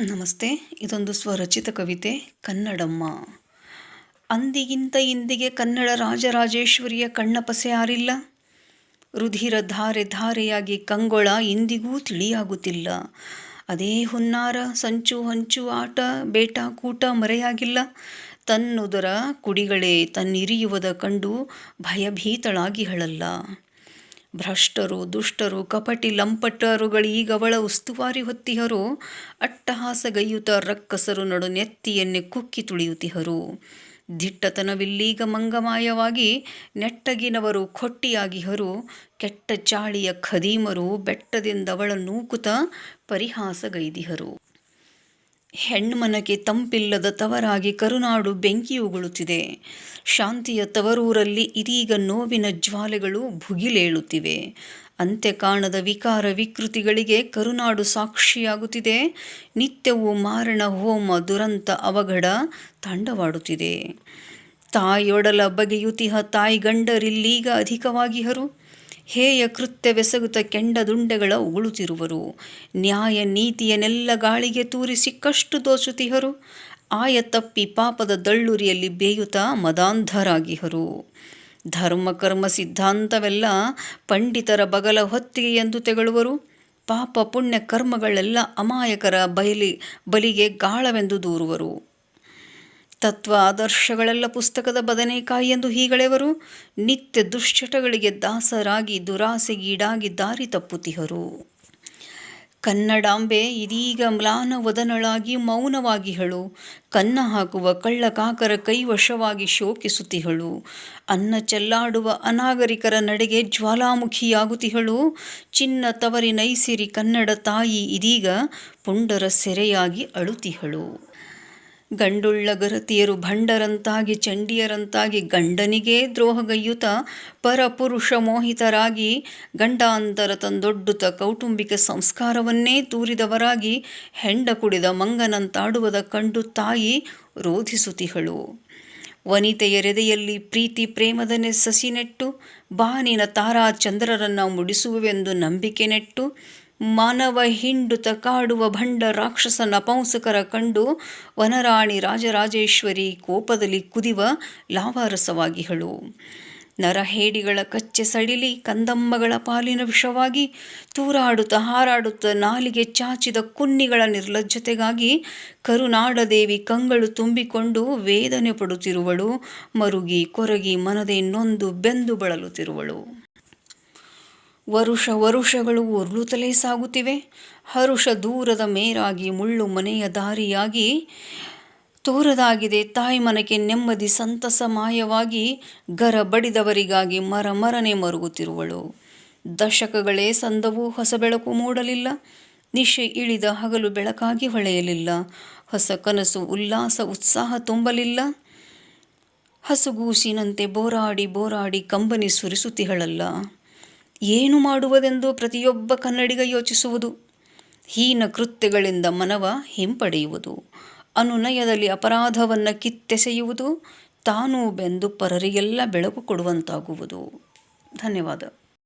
ನಮಸ್ತೆ, ಇದೊಂದು ಸ್ವರಚಿತ ಕವಿತೆ, ಕನ್ನಡಮ್ಮ. ಅಂದಿಗಿಂತ ಇಂದಿಗೆ ಕನ್ನಡ ರಾಜರಾಜೇಶ್ವರಿಯ ಕಣ್ಣಪಸೆ ಆರಿಲ್ಲ. ರುಧಿರ ಧಾರೆ ಧಾರೆಯಾಗಿ ಕಂಗೊಳ ಇಂದಿಗೂ ತಿಳಿಯಾಗುತ್ತಿಲ್ಲ. ಅದೇ ಹುನ್ನಾರ, ಸಂಚು ಹಂಚು, ಆಟ, ಬೇಟ, ಕೂಟ ಮರೆಯಾಗಿಲ್ಲ. ತನ್ನುದರ ಕುಡಿಗಳೇ ತನ್ನಿರಿಯುವುದ ಕಂಡು ಭಯಭೀತಳಾಗಿ ಹಳಲ್ಲ. ಭ್ರಷ್ಟರು, ದುಷ್ಟರು, ಕಪಟಿ ಲಂಪಟರುಗಳೀಗವಳ ಉಸ್ತುವಾರಿ ಹೊತ್ತಿಹರು. ಅಟ್ಟಹಾಸಗೈಯುತ ರಕ್ಕಸರು ನಡು ನೆತ್ತಿಯನ್ನೇ ಕುಕ್ಕಿ ತುಳಿಯುತ್ತಿಹರು. ದಿಟ್ಟತನವಿಲ್ಲೀಗ ಮಂಗಮಾಯವಾಗಿ ನೆಟ್ಟಗಿನವರು ಕೊಟ್ಟಿಯಾಗಿಹರು. ಕೆಟ್ಟ ಚಾಳಿಯ ಖದೀಮರು ಬೆಟ್ಟದಿಂದವಳ ನೂಕುತ ಪರಿಹಾಸಗೈದಿಹರು. ಹೆಣ್ಮನಕ್ಕೆ ತಂಪಿಲ್ಲದ ತವರಾಗಿ ಕರುನಾಡು ಬೆಂಕಿಯುಗುಳುತ್ತಿದೆ ಶಾಂತಿಯ ತವರೂರಲ್ಲಿ ಇದೀಗ ನೋವಿನ ಜ್ವಾಲೆಗಳು ಭುಗಿಲೇಳುತ್ತಿವೆ. ಅಂತ್ಯ ಕಾಣದ ವಿಕಾರ ವಿಕೃತಿಗಳಿಗೆ ಕರುನಾಡು ಸಾಕ್ಷಿಯಾಗುತ್ತಿದೆ. ನಿತ್ಯವೂ ಮಾರಣ ಹೋಮ ದುರಂತ ಅವಘಡ ತಾಂಡವಾಡುತ್ತಿದೆ. ತಾಯೊಡಲ ಬಗೆಯುತಿಹ ತಾಯಿ ಗಂಡರಿಲ್ಲೀಗ ಅಧಿಕವಾಗಿಹರು. ಹೇಯ ಕೃತ್ಯವೆಸಗುತ್ತ ಕೆಂಡದುಂಡೆಗಳ ಉಗುಳುತ್ತಿರುವರು ನ್ಯಾಯ ನೀತಿಯನ್ನೆಲ್ಲ ಗಾಳಿಗೆ ತೂರಿ ಸಿಕ್ಕಷ್ಟು ದೋಚುತಿಹರು. ಆಯ ತಪ್ಪಿ ಪಾಪದ ದಳ್ಳುರಿಯಲ್ಲಿ ಬೇಯುತ್ತಾ ಮದಾಂಧರಾಗಿಹರು. ಧರ್ಮ ಕರ್ಮ ಸಿದ್ಧಾಂತವೆಲ್ಲ ಪಂಡಿತರ ಬಗಲ ಹೊತ್ತಿಗೆ ಎಂದು ತೆಗಳುವರು. ಪಾಪ ಪುಣ್ಯ ಕರ್ಮಗಳೆಲ್ಲ ಅಮಾಯಕರ ಬಯಲಿ ಬಲಿಗೆ ಗಾಳವೆಂದು ದೂರುವರು. ತತ್ವ ಆದರ್ಶಗಳೆಲ್ಲ ಪುಸ್ತಕದ ಬದನೆಕಾಯಿ ಎಂದು ಹೀಗಳೆವರು, ನಿತ್ಯ ದುಶ್ಚಟಗಳಿಗೆ ದಾಸರಾಗಿ ದುರಾಸೆಗೀಡಾಗಿ ದಾರಿ ತಪ್ಪುತಿಹರು. ಕನ್ನಡಾಂಬೆ ಇದೀಗ ಮ್ಲಾನ ವದನಳಾಗಿ ಮೌನವಾಗಿಹಳು ಕನ್ನ ಹಾಕುವ ಕಳ್ಳ ಕಾಕರ ಕೈವಶವಾಗಿ ಶೋಕಿಸುತ್ತಿಹಳು ಅನ್ನ ಚೆಲ್ಲಾಡುವ ಅನಾಗರಿಕರ ನಡೆಗೆ ಜ್ವಾಲಾಮುಖಿಯಾಗುತ್ತಿಹಳು ಚಿನ್ನ ತವರಿ ನೈಸಿರಿ ಕನ್ನಡ ತಾಯಿ ಇದೀಗ ಪುಂಡರ ಸೆರೆಯಾಗಿ ಅಳುತಿಹಳು. ಗಂಡುಳ್ಳ ಗರತಿಯರು ಭಂಡರಂತಾಗಿ ಚಂಡಿಯರಂತಾಗಿ ಗಂಡನಿಗೇ ದ್ರೋಹಗೈಯುತ ಪರಪುರುಷ ಮೋಹಿತರಾಗಿ ಗಂಡಾಂತರ ತಂದೊಡ್ಡುತ ಕೌಟುಂಬಿಕ ಸಂಸ್ಕಾರವನ್ನೇ ತೂರಿದವರಾಗಿ ಹೆಂಡ ಕುಡಿದ ಮಂಗನಂತಾಡುವುದ ಕಂಡು ತಾಯಿ ರೋಧಿಸುತಿಹಳು. ವನಿತೆಯರೆದೆಯಲ್ಲಿ ಪ್ರೀತಿ ಪ್ರೇಮದನೆ ಸಸಿ ನೆಟ್ಟು ಬಾನಿನ ತಾರಾ ಚಂದ್ರರನ್ನು ಮುಡಿಸುವೆಂದು ನಂಬಿಕೆ ನೆಟ್ಟು ಮಾನವ ಹಿಂಡುತ ಕಾಡುವ ಭಂಡ ರಾಕ್ಷಸ ನಪಂಸಕರ ಕಂಡು ವನರಾಣಿ ರಾಜರಾಜೇಶ್ವರಿ ಕೋಪದಲ್ಲಿ ಕುದಿವ ಲಾವಾರಸವಾಗಿಹಳು. ನರಹೇಡಿಗಳ ಕಚ್ಚೆ ಸಡಿಲಿ ಕಂದಮ್ಮಗಳ ಪಾಲಿನ ವಿಷವಾಗಿ ತೂರಾಡುತ್ತ ಹಾರಾಡುತ್ತ ನಾಲಿಗೆ ಚಾಚಿದ ಕುನ್ನಿಗಳ ನಿರ್ಲಜ್ಜತೆಗಾಗಿ ಕರುನಾಡದೇವಿ ಕಂಗಳು ತುಂಬಿಕೊಂಡು ವೇದನೆ ಪಡುತ್ತಿರುವಳು. ಮರುಗಿ ಕೊರಗಿ ಮನದೆ ನೊಂದು ಬೆಂದು ಬಳಲುತ್ತಿರುವಳು. ವರುಷ ವರುಷಗಳು ಉರುಳುತ್ತಲೇ ಸಾಗುತ್ತಿವೆ. ಹರುಷ ದೂರದ ಮೇರಾಗಿ ಮುಳ್ಳು ಮನೆಯ ದಾರಿಯಾಗಿ ತೋರದಾಗಿದೆ. ತಾಯಿ ಮನಕ್ಕೆ ನೆಮ್ಮದಿ ಸಂತಸ ಮಾಯವಾಗಿ ಗರ ಬಡಿದವರಿಗಾಗಿ ಮರ ಮರನೆ ಮರುಗುತ್ತಿರುವಳು. ದಶಕಗಳೇ ಸಂದವು ಹೊಸ ಬೆಳಕು ಮೂಡಲಿಲ್ಲ. ನಿಶೆ ಇಳಿದ ಹಗಲು ಬೆಳಕಾಗಿ ಹೊಳೆಯಲಿಲ್ಲ. ಹೊಸ ಕನಸು, ಉಲ್ಲಾಸ, ಉತ್ಸಾಹ ತುಂಬಲಿಲ್ಲ. ಹಸುಗೂಸಿನಂತೆ ಬೋರಾಡಿ ಬೋರಾಡಿ ಕಂಬನಿ ಸುರಿಸುತ್ತಿಹಳಲ್ಲ. ಏನು ಮಾಡುವುದೆಂದು ಪ್ರತಿಯೊಬ್ಬ ಕನ್ನಡಿಗ ಯೋಚಿಸುವುದು? ಹೀನ ಕೃತ್ಯಗಳಿಂದ ಮನವ ಹಿಂಪಡೆಯುವುದು. ಅನುನಯದಲ್ಲಿ ಅಪರಾಧವನ್ನು ಕಿತ್ತೆಸೆಯುವುದು. ತಾನೂ ಬೆಂದು ಪರರಿಗೆಲ್ಲ ಬೆಳಕು ಕೊಡುವಂತಾಗುವುದು. ಧನ್ಯವಾದ.